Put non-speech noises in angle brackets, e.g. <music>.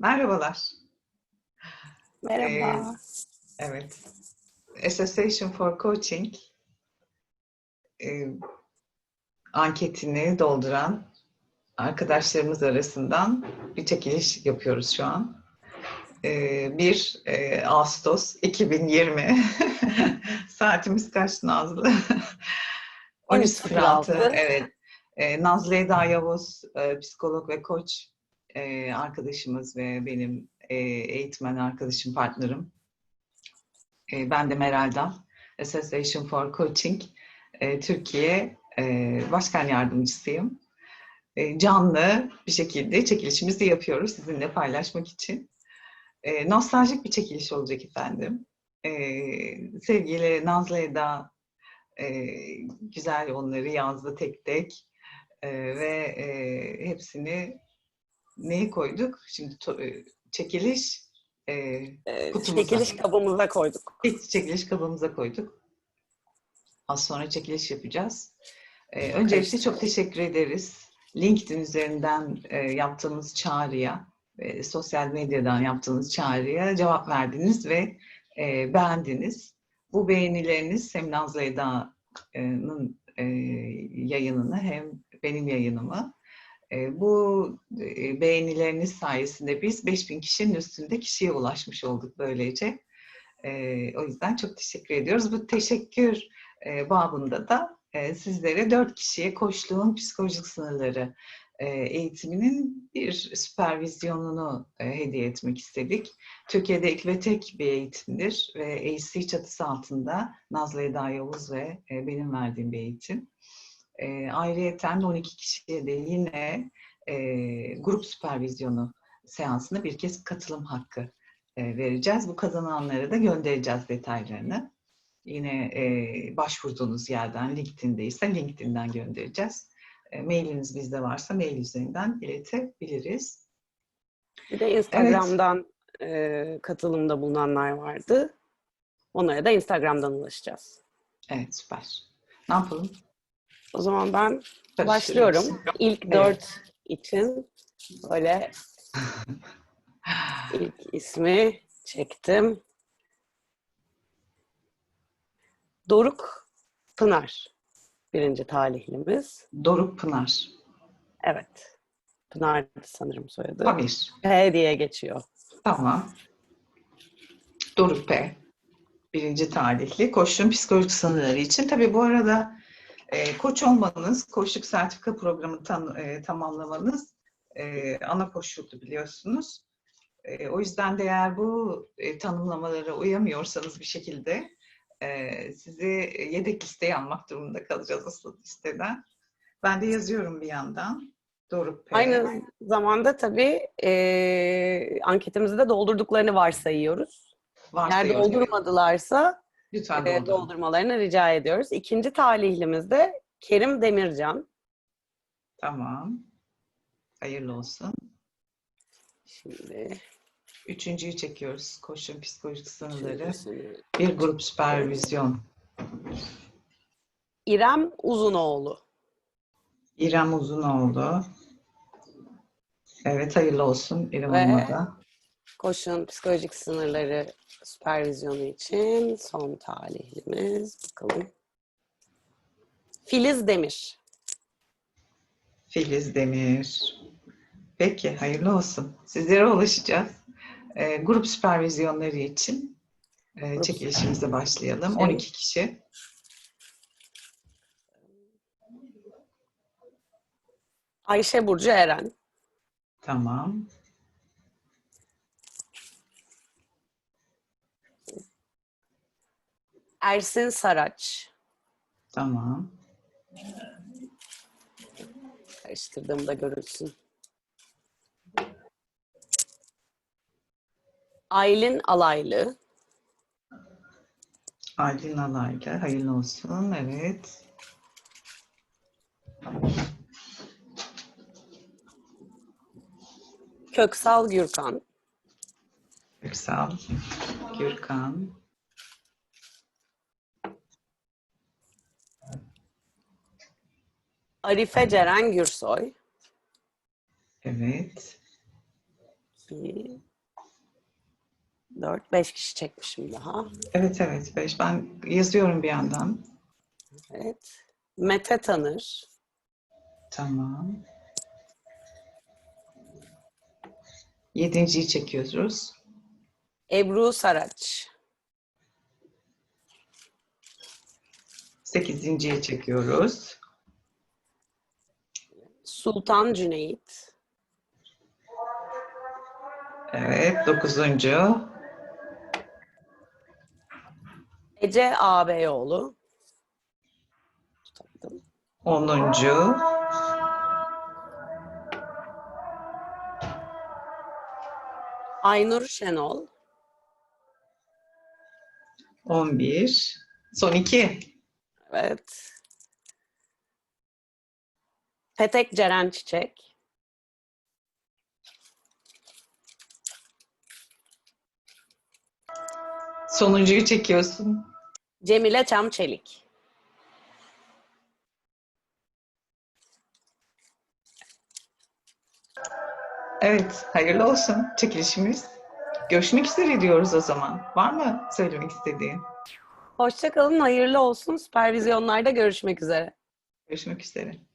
Merhabalar. Merhaba. Evet. Association for Coaching e, anketini dolduran arkadaşlarımız arasından bir çekiliş yapıyoruz şu an. E, 1 e, Ağustos 2020 <laughs> saatimiz kaç Nazlı? 13.06 <laughs> evet. E, Nazlı Eda Yavuz, e, psikolog ve koç e, arkadaşımız ve benim e, eğitmen arkadaşım, partnerim. E, ben de Meral Dal, Association for Coaching e, Türkiye e, Başkan Yardımcısıyım. E, canlı bir şekilde çekilişimizi yapıyoruz sizinle paylaşmak için. E, nostaljik bir çekiliş olacak efendim. E, sevgili Nazlı Eda e, güzel onları yazdı tek tek e, ve e, hepsini neye koyduk? Şimdi e, çekiliş e, Ee, kutumuza. çekiliş kabımıza koyduk. çekiliş kabımıza koyduk. Az sonra çekiliş yapacağız. E, öncelikle çok teşekkür ederiz. LinkedIn üzerinden e, yaptığımız çağrıya, e, sosyal medyadan yaptığımız çağrıya cevap verdiniz ve e, beğendiniz. Bu beğenileriniz hem Nazlı Eda'nın e, yayınını hem benim yayınımı e, bu e, beğenileriniz sayesinde biz 5000 kişinin üstünde kişiye ulaşmış olduk böylece. E, o yüzden çok teşekkür ediyoruz. Bu teşekkür e, babında da e, sizlere dört kişiye koçluğun psikolojik sınırları eğitiminin bir süpervizyonunu hediye etmek istedik. Türkiye'de ilk ve tek bir eğitimdir ve AC çatısı altında Nazlı Eda Yavuz ve benim verdiğim bir eğitim. E, ayrıyeten 12 kişiye de yine e, grup süpervizyonu seansına bir kez katılım hakkı e, vereceğiz. Bu kazananlara da göndereceğiz detaylarını. Yine e, başvurduğunuz yerden, LinkedIn'deyse LinkedIn'den göndereceğiz. E, mailiniz bizde varsa mail üzerinden iletebiliriz. Bir de Instagram'dan e, katılımda bulunanlar vardı. Onlara da Instagram'dan ulaşacağız. Evet, süper. Ne yapalım? O zaman ben başlıyorum. İlk Evet. dört için böyle <laughs> ilk ismi çektim. Doruk Pınar birinci talihlimiz. Doruk Pınar. Evet. Pınar sanırım soyadı. Pamir. P diye geçiyor. Tamam. Doruk P. Birinci talihli. Koçluğun psikolojik sınırları için. Tabii bu arada e, koç olmanız, koçluk sertifika programı tan- e, tamamlamanız e, ana koşuldu biliyorsunuz. E, o yüzden de eğer bu e, tanımlamalara uyamıyorsanız bir şekilde e, sizi yedek listeye almak durumunda kalacağız asıl listeden. Ben de yazıyorum bir yandan. Doruk P. Aynı zamanda tabii e, anketimizi de doldurduklarını varsayıyoruz. Eğer Varsayıyorum. doldurmadılarsa Lütfen doldurun. doldurmalarını rica ediyoruz. İkinci talihlimiz de Kerim Demircan. Tamam. Hayırlı olsun. Şimdi Üçüncüyü çekiyoruz. Koşun psikolojik sınırları. Bir grup süpervizyon. İrem Uzunoğlu. İrem Uzunoğlu. Evet hayırlı olsun İrem Hanım'a da. Koşun psikolojik sınırları süpervizyonu için son talihlimiz. Bakalım. Filiz Demir. Filiz Demir. Peki hayırlı olsun. Sizlere ulaşacağız. Ee, grup süpervizyonları için e, çekilişimize başlayalım. Evet. 12 kişi. Ayşe Burcu Eren. Tamam. Ersin Saraç. Tamam. Karıştırdığımda görülsün. Aylin Alaylı. Aydın Alaylı. Hayırlı olsun. Evet. Köksal Gürkan. Yüksel. Gürkan. Arife Ceren Gürsoy. Evet. 2 4 5 kişi çekmişim daha. Evet evet. Beş. Ben yazıyorum bir yandan. Evet. Mete Tanır, Tamam. Yedinciyi çekiyoruz. Ebru Saraç, Sekizinciyi çekiyoruz. Sultan Cüneyt, Evet. Dokuzuncu. Ece Ağabeyoğlu. Onuncu. Aynur Şenol, On bir. Son iki. evet. Petek Ceren Çiçek, Sonuncuyu çekiyorsun. Cemile Çamçelik. Evet. Hayırlı olsun çekilişimiz. Görüşmek üzere diyoruz o zaman. Var mı söylemek istediğin? Hoşçakalın, hayırlı olsun. Süpervizyonlarda görüşmek üzere. Görüşmek üzere.